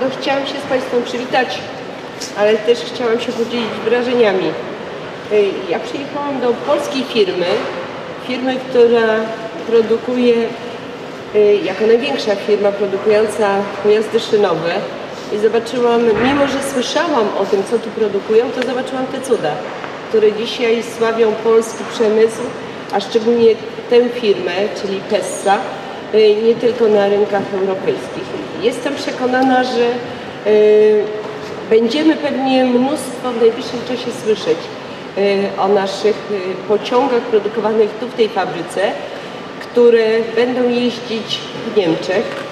no, chciałam się z Państwem przywitać, ale też chciałam się podzielić wrażeniami. Y, Ja przyjechałam do polskiej firmy, firmy, która produkuje y, jako największa firma produkująca pojazdy szynowe i zobaczyłam, mimo że słyszałam o tym, co tu produkują, to zobaczyłam te cuda, które dzisiaj sławią polski przemysł, a szczególnie tę firmę, czyli Pessa, y, nie tylko na rynkach europejskich. Jestem przekonana, że y, będziemy pewnie mnóstwo w najbliższym czasie słyszeć y, o naszych y, pociągach produkowanych tu w tej fabryce, które będą jeździć w Niemczech.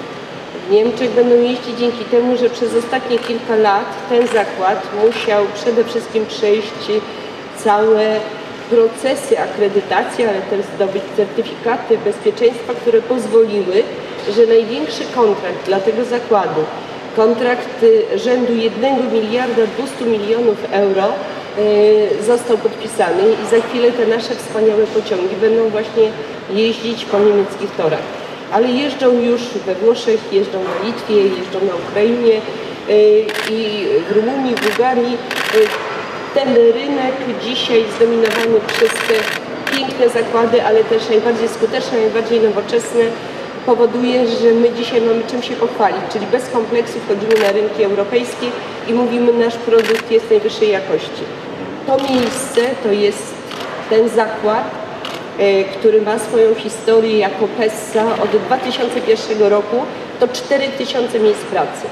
W Niemczech będą jeździć dzięki temu, że przez ostatnie kilka lat ten zakład musiał przede wszystkim przejść całe procesy akredytacji, ale też zdobyć certyfikaty bezpieczeństwa, które pozwoliły, że największy kontrakt dla tego zakładu, kontrakt y, rzędu 1 miliarda 200 milionów euro y, został podpisany i za chwilę te nasze wspaniałe pociągi będą właśnie jeździć po niemieckich torach. Ale jeżdżą już we Włoszech, jeżdżą na Litwie, jeżdżą na Ukrainie y, i w Rumunii, w Bułgarii. Ten rynek dzisiaj zdominowany przez te piękne zakłady, ale też najbardziej skuteczne, najbardziej nowoczesne powoduje, że my dzisiaj mamy czym się pochwalić, czyli bez kompleksów wchodzimy na rynki europejskie i mówimy, nasz produkt jest najwyższej jakości. To miejsce to jest ten zakład, e, który ma swoją historię jako PESSA od 2001 roku, to 4000 miejsc pracy.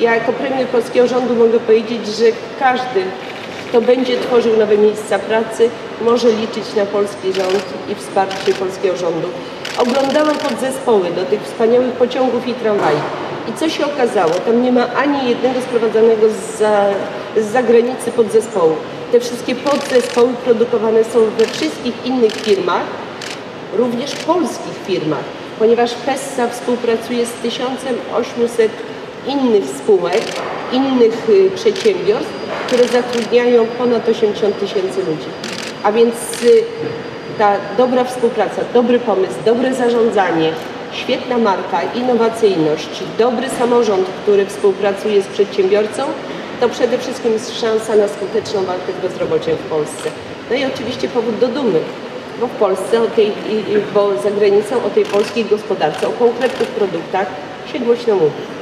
Ja jako premier polskiego rządu mogę powiedzieć, że każdy, kto będzie tworzył nowe miejsca pracy, może liczyć na polski rząd i wsparcie polskiego rządu. Oglądałam podzespoły do tych wspaniałych pociągów i tramwajów. I co się okazało? Tam nie ma ani jednego sprowadzanego z, za, z zagranicy podzespołu. Te wszystkie podzespoły produkowane są we wszystkich innych firmach, również polskich firmach, ponieważ PESSA współpracuje z 1800 innych spółek, innych y, przedsiębiorstw, które zatrudniają ponad 80 tysięcy ludzi. A więc y, ta dobra współpraca, dobry pomysł, dobre zarządzanie, świetna marka, innowacyjność, dobry samorząd, który współpracuje z przedsiębiorcą, to przede wszystkim jest szansa na skuteczną walkę z bezrobociem w Polsce. No i oczywiście powód do dumy, bo w Polsce, o tej, bo za granicą o tej polskiej gospodarce, o konkretnych produktach się głośno mówi.